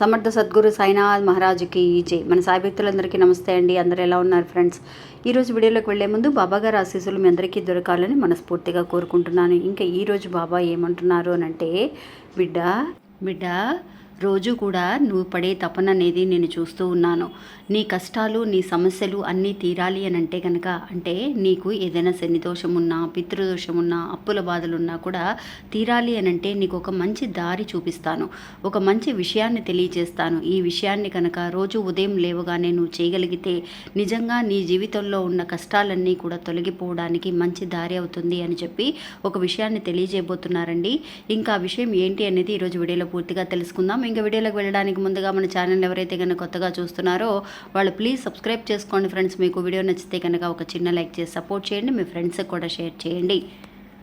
సమర్థ సద్గురు సాయినాథ్ మహారాజుకి ఈజే మన సాయి భక్తులందరికీ నమస్తే అండి. అందరూ ఎలా ఉన్నారు ఫ్రెండ్స్? ఈరోజు వీడియోలోకి వెళ్ళే ముందు బాబా గారు ఆశీస్సులు మీ అందరికీ దొరకాలని మనస్ఫూర్తిగా కోరుకుంటున్నాను. ఇంకా ఈరోజు బాబా ఏమంటున్నారు అని అంటే బిడ్డ బిడ్డ రోజు కూడా నువ్వు పడే తపన అనేది నేను చూస్తూ ఉన్నాను. నీ కష్టాలు నీ సమస్యలు అన్నీ తీరాలి అని అంటే కనుక అంటే నీకు ఏదైనా శని ఉన్నా పితృదోషం ఉన్నా అప్పుల బాధలున్నా కూడా తీరాలి అని అంటే నీకు ఒక మంచి దారి చూపిస్తాను. ఒక మంచి విషయాన్ని తెలియజేస్తాను. ఈ విషయాన్ని కనుక రోజు ఉదయం లేవగానే నువ్వు చేయగలిగితే నిజంగా నీ జీవితంలో ఉన్న కష్టాలన్నీ కూడా తొలగిపోవడానికి మంచి దారి అవుతుంది అని చెప్పి ఒక విషయాన్ని తెలియజేయబోతున్నారండి. ఇంకా ఆ విషయం ఏంటి అనేది ఈరోజు వీడియోలో పూర్తిగా తెలుసుకుందాం. ఇంకా వీడియోలోకి వెళ్ళడానికి ముందుగా మన ఛానల్ ఎవరైతే కనుక కొత్తగా చూస్తున్నారో వాళ్ళు ప్లీజ్ సబ్స్క్రైబ్ చేసుకోండి ఫ్రెండ్స్. మీకు వీడియో నచ్చితే కనుక ఒక చిన్న లైక్ చేసి సపోర్ట్ చేయండి. మీ ఫ్రెండ్స్కి కూడా షేర్ చేయండి.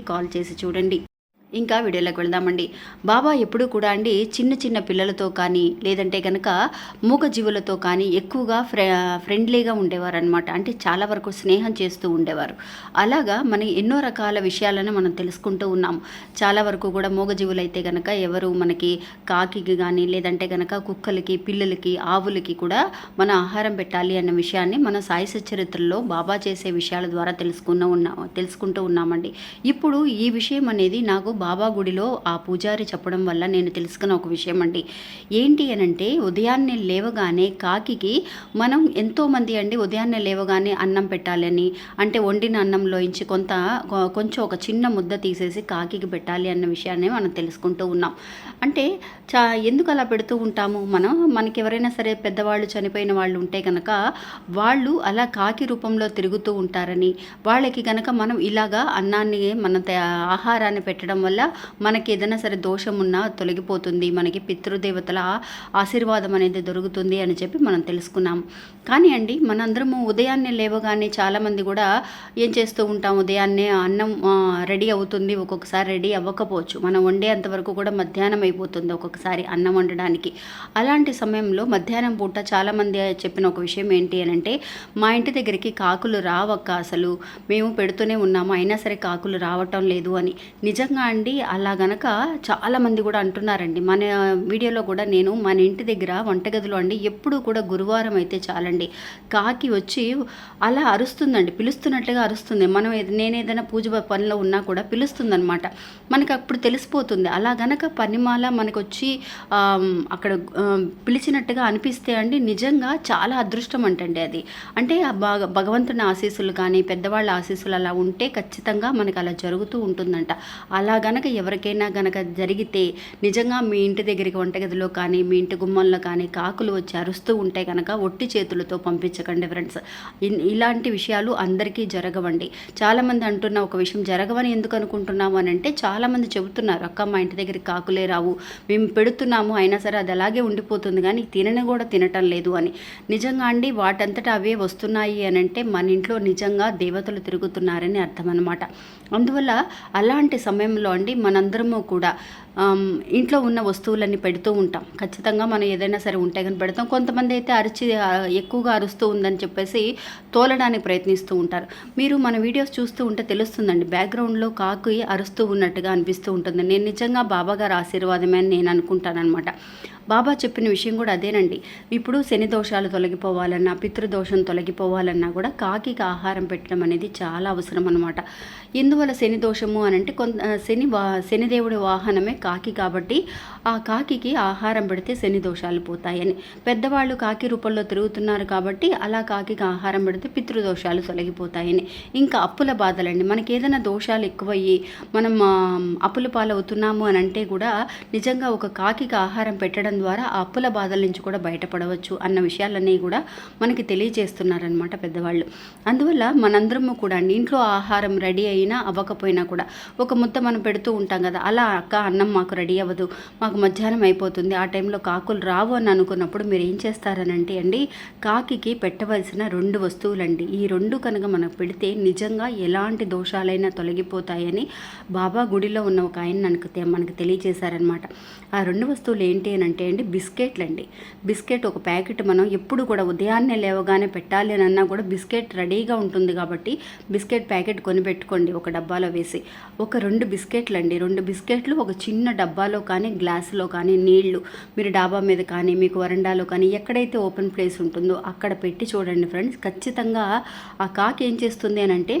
కాల్ చేసి చూడండి. ఇంకా వీడియోలోకి వెళ్దామండి. బాబా ఎప్పుడూ కూడా అండి చిన్న చిన్న పిల్లలతో కానీ లేదంటే కనుక మూగజీవులతో కానీ ఎక్కువగా ఫ్రె ఫ్రెండ్లీగా ఉండేవారు అనమాట అంటే చాలా వరకు స్నేహం చేస్తూ ఉండేవారు. అలాగా మనం ఎన్నో రకాల విషయాలను మనం తెలుసుకుంటూ ఉన్నాం. చాలా వరకు కూడా మూగజీవులు అయితే కనుక ఎవరు మనకి కాకికి కానీ లేదంటే కనుక కుక్కలకి పిల్లలకి ఆవులకి కూడా మన ఆహారం పెట్టాలి అన్న విషయాన్ని మన సాయి సచరిత్రలో బాబా చేసే విషయాల ద్వారా తెలుసుకున్న ఉన్నాం తెలుసుకుంటూ ఉన్నామండి. ఇప్పుడు ఈ విషయం అనేది నాకు బాబా గుడిలో ఆ పూజారి చెప్పడం వల్ల నేను తెలుసుకున్న ఒక విషయం అండి ఏంటి అనంటే ఉదయాన్నే లేవగానే కాకికి మనం ఎంతోమంది అండి ఉదయాన్నే లేవగానే అన్నం పెట్టాలని అంటే వండిన అన్నంలో ఇంచి కొంత కొ- కొంచెం ఒక చిన్న ముద్ద తీసేసి కాకికి పెట్టాలి అన్న విషయాన్ని మనం తెలుసుకుంటూ ఉన్నాం. అంటే చా ఎందుకు అలా పెడుతూ ఉంటాము? మనం మనకి ఎవరైనా సరే పెద్దవాళ్ళు చనిపోయిన వాళ్ళు ఉంటే కనుక వాళ్ళు అలా కాకి రూపంలో తిరుగుతూ ఉంటారని వాళ్ళకి కనుక మనం ఇలాగా అన్నాన్ని మన ఆహారాన్ని పెట్టడం వల్ల మనకి ఏదైనా సరే దోషం ఉన్నా తొలగిపోతుంది. మనకి పితృదేవతల ఆశీర్వాదం అనేది దొరుకుతుంది అని చెప్పి మనం తెలుసుకున్నాం. కానీ అండి మనందరము ఉదయాన్నే లేవగానే చాలామంది కూడా ఏం చేస్తూ ఉంటాం? ఉదయాన్నే అన్నం రెడీ అవుతుంది. ఒక్కొక్కసారి రెడీ అవ్వకపోవచ్చు. మనం వండే అంతవరకు కూడా మధ్యాహ్నం అయిపోతుంది ఒక్కొక్కసారి అన్నం వండడానికి. అలాంటి సమయంలో మధ్యాహ్నం పూట చాలామంది చెప్పిన ఒక విషయం ఏంటి అని అంటే మా ఇంటి దగ్గరికి కాకులు రావక్క అసలు. మేము పెడుతూనే ఉన్నాము. అయినా సరే కాకులు రావటం లేదు అని. నిజంగా అండి. అలా గనక చాలామంది కూడా అంటున్నారండి. మన వీడియోలో కూడా నేను మన ఇంటి దగ్గర వంటగదిలో అండి ఎప్పుడూ కూడా గురువారం అయితే చాలండి. కాకి వచ్చి అలా అరుస్తుందండి. పిలుస్తున్నట్లుగా అరుస్తుంది. మనం నేను ఏదైనా పూజ పనిలో ఉన్నా కూడా పిలుస్తుందనమాట మనకి అప్పుడు తెలిసిపోతుంది. అలా గనక పనిమాల మనకు వచ్చి అక్కడ పిలిచినట్టుగా అనిపిస్తే అండి నిజంగా చాలా అదృష్టం అంటండి అది. అంటే ఆ భగవంతుని ఆశీస్సులు కానీ పెద్దవాళ్ళ ఆశీస్సులు అలా ఉంటే ఖచ్చితంగా మనకు అలా జరుగుతూ ఉంటుందంట. అలా గనక ఎవరికైనా గనక జరిగితే నిజంగా మీ ఇంటి దగ్గరికి వంటగదిలో కానీ మీ ఇంటి గుమ్మంలో కానీ కాకులు వచ్చి అరుస్తూ ఉంటే కనుక ఒట్టి చేతులతో పంపించకండి ఫ్రెండ్స్. ఇలాంటి విషయాలు అందరికీ జరగవండి. చాలామంది అంటున్న ఒక విషయం జరగవని ఎందుకు అనుకుంటున్నాము అని అంటే చాలామంది చెబుతున్నారు అక్క మా ఇంటి దగ్గరికి కాకులే రావు. మేము పెడుతున్నాము అయినా సరే అది అలాగే ఉండిపోతుంది కానీ తినని కూడా తినటం లేదు అని. నిజంగా అండి వాటంతటా అవే వస్తున్నాయి అని అంటే మన ఇంట్లో నిజంగా దేవతలు తిరుగుతున్నారని అర్థం అనమాట అందువల్ల అలాంటి సమయంలో అండి మనందరము కూడా ఇంట్లో ఉన్న వస్తువులన్నీ పెడుతూ ఉంటాం. ఖచ్చితంగా మనం ఏదైనా సరే ఉంటే కానీ పెడతాం. కొంతమంది అయితే అరిచి ఎక్కువగా అరుస్తూ ఉందని చెప్పేసి తోలడానికి ప్రయత్నిస్తూ ఉంటారు. మీరు మన వీడియోస్ చూస్తూ ఉంటే తెలుస్తుందండి బ్యాక్గ్రౌండ్లో కాకి అరుస్తూ ఉన్నట్టుగా అనిపిస్తూ ఉంటుంది. నేను నిజంగా బాబాగారు ఆశీర్వాదమే అని నేను అనుకుంటానన్నమాట. బాబా చెప్పిన విషయం కూడా అదేనండి. ఇప్పుడు శని దోషాలు తొలగిపోవాలన్నా పితృదోషం తొలగిపోవాలన్నా కూడా కాకికి ఆహారం పెట్టడం అనేది చాలా అవసరం అనమాట ఎందువల్ల శని దోషము అని అంటే కొంత శని వా శనిదేవుడి వాహనమే కాకి కాబట్టి ఆ కాకికి ఆహారం పెడితే శని దోషాలు పోతాయని. పెద్దవాళ్ళు కాకి రూపంలో తిరుగుతున్నారు కాబట్టి అలా కాకికి ఆహారం పెడితే పితృదోషాలు తొలగిపోతాయని. ఇంకా అప్పుల బాధలండి. మనకి ఏదైనా దోషాలు ఎక్కువయ్యి మనం అప్పుల పాలవుతున్నాము అని అంటే కూడా నిజంగా ఒక కాకికి ఆహారం పెట్టడం ద్వారా ఆ అప్పుల బాధల నుంచి కూడా బయటపడవచ్చు అన్న విషయాలన్నీ కూడా మనకి తెలియజేస్తున్నారనమాట పెద్దవాళ్ళు. అందువల్ల మనందరము కూడా అండి ఇంట్లో ఆహారం రెడీ అయినా అవ్వకపోయినా కూడా ఒక ముద్ద మనం పెడుతూ ఉంటాం కదా అలా అక్క అన్నం మాకు రెడీ అవ్వదు మాకు మధ్యాహ్నం అయిపోతుంది ఆ టైంలో కాకులు రావు అని అనుకున్నప్పుడు మీరు ఏం చేస్తారనంటే అండి కాకికి పెట్టవలసిన రెండు వస్తువులండి. ఈ రెండు కనుక మనకు పెడితే నిజంగా ఎలాంటి దోషాలైనా తొలగిపోతాయని బాబా గుడిలో ఉన్న ఒక ఆయన మనకు తె- మనకు తెలియజేశారనమాట ఆ రెండు వస్తువులు ఏంటి అని అంటే అండి బిస్కెట్లు అండి బిస్కెట్ ఒక ప్యాకెట్ మనం ఎప్పుడు కూడా ఉదయాన్నే లేవగానే పెట్టాలి అని అన్నా కూడా బిస్కెట్ రెడీగా ఉంటుంది కాబట్టి బిస్కెట్ ప్యాకెట్ కొని పెట్టుకోండి ఒక డబ్బాలో వేసి. ఒక రెండు బిస్కెట్లు అండి రెండు బిస్కెట్లు ఒక చిన్న డబ్బాలో కానీ గ్లాసులో కానీ నీళ్ళు మీరు డాబా మీద కానీ మీకు వరండాలో కానీ ఎక్కడైతే ఓపెన్ ప్లేస్ ఉంటుందో అక్కడ పెట్టి చూడండి ఫ్రెండ్స్. ఖచ్చితంగా ఆ కాకి ఏం చేస్తుంది అని అంటే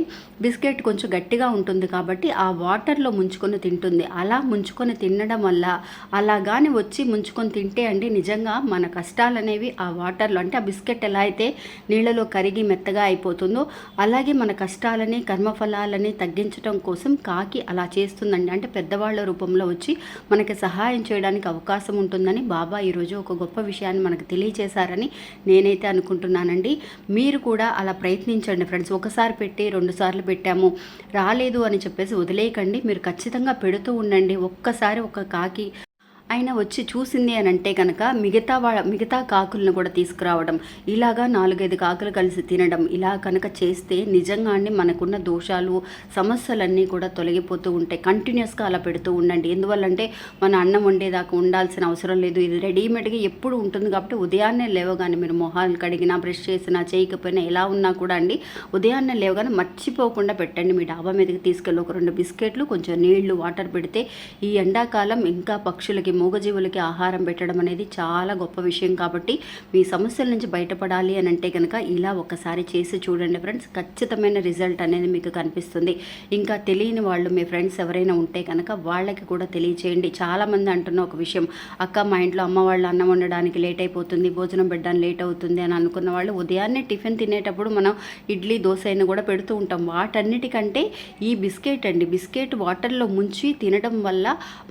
బిస్కెట్ కొంచెం గట్టిగా ఉంటుంది కాబట్టి ఆ వాటర్లో ముంచుకొని తింటుంది. అలా ముంచుకొని తినడం వల్ల అలా కానీ వచ్చి ముంచుకొని తింటే అండి నిజంగా మన కష్టాలు అనేవి ఆ వాటర్లో అంటే ఆ బిస్కెట్ ఎలా అయితే నీళ్ళలో కరిగి మెత్తగా అయిపోతుందో అలాగే మన కష్టాలని కర్మఫలాలని తగ్గించడం కోసం కాకి అలా చేస్తుందండి. అంటే పెద్దవాళ్ళ రూపంలో వచ్చి మనకి సహాయం చేయడానికి అవకాశం ఉంటుందని బాబా ఈరోజు ఒక గొప్ప విషయాన్ని మనకు తెలియజేశారని నేనైతే అనుకుంటున్నానండి. మీరు కూడా అలా ప్రయత్నించండి ఫ్రెండ్స్. ఒకసారి పెట్టి రెండు సార్లు పెట్టాము. రాలేదు అని చెప్పేసి వదిలేయకండి. మీరు ఖచ్చితంగా పెడుతూ ఉండండి. ఒక్కసారి ఒక కాకి ఆయన వచ్చి చూసింది అని అంటే కనుక మిగతా వాళ్ళ మిగతా కాకులను కూడా తీసుకురావడం ఇలాగా నాలుగైదు కాకులు కలిసి తినడం ఇలా కనుక చేస్తే నిజంగానే మనకున్న దోషాలు సమస్యలన్నీ కూడా తొలగిపోతూ ఉంటాయి. కంటిన్యూస్గా అలా పెడుతూ ఉండండి. ఎందువల్లంటే మన అన్నం వండేదాకా ఉండాల్సిన అవసరం లేదు. ఇది రెడీమేడ్గా ఎప్పుడు ఉంటుంది కాబట్టి ఉదయాన్నే లేవగానే మీరు మొహాలు కడిగినా బ్రష్ చేసినా చేయకపోయినా ఎలా ఉన్నా కూడా అండి ఉదయాన్నే లేవగానే మర్చిపోకుండా పెట్టండి. మీ డాబా మీదకి తీసుకెళ్ళి ఒక రెండు బిస్కెట్లు కొంచెం నీళ్ళు వాటర్ పెడితే ఈ ఎండాకాలం ఇంకా పక్షులకి మూగజీవులకి ఆహారం పెట్టడం అనేది చాలా గొప్ప విషయం కాబట్టి మీ సమస్యల నుంచి బయటపడాలి అని అంటే కనుక ఇలా ఒకసారి చేసి చూడండి ఫ్రెండ్స్. ఖచ్చితమైన రిజల్ట్ అనేది మీకు కనిపిస్తుంది. ఇంకా తెలియని వాళ్ళు మీ ఫ్రెండ్స్ ఎవరైనా ఉంటే కనుక వాళ్ళకి కూడా తెలియచేయండి. చాలామంది అంటున్న ఒక విషయం అక్క మా ఇంట్లో అమ్మ వాళ్ళు అన్నం వండడానికి లేట్ అయిపోతుంది భోజనం పెట్టడానికి లేట్ అవుతుంది అని అనుకున్న వాళ్ళు ఉదయాన్నే టిఫిన్ తినేటప్పుడు మనం ఇడ్లీ దోశ అయినా కూడా పెడుతూ ఉంటాం. వాటన్నిటికంటే ఈ బిస్కెట్ అండి. బిస్కెట్ వాటర్లో ముంచి తినడం వల్ల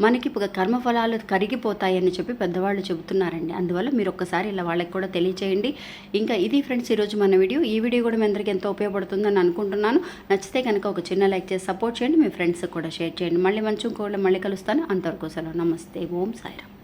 మనకి కర్మఫలాలు కరిగిపోతాయని చెప్పి పెద్దవాళ్ళు చెబుతున్నారండి. అందువల్ల మీరు ఒక్కసారి ఇలా వాళ్ళకి కూడా తెలియచేయండి. ఇంకా ఇది ఫ్రెండ్స్ ఈరోజు మన వీడియో. ఈ వీడియో కూడా మీ అందరికీ ఎంతో ఉపయోగపడుతుందని అనుకుంటున్నాను. నచ్చితే కనుక ఒక చిన్న లైక్ చేసి సపోర్ట్ చేయండి. మీ ఫ్రెండ్స్కి కూడా షేర్ చేయండి. మళ్ళీ మంచి ఇంకోళ్ళు మళ్ళీ కలుస్తాను. అంతవరకు సెలవు. నమస్తే. ఓం సాయిరామ్.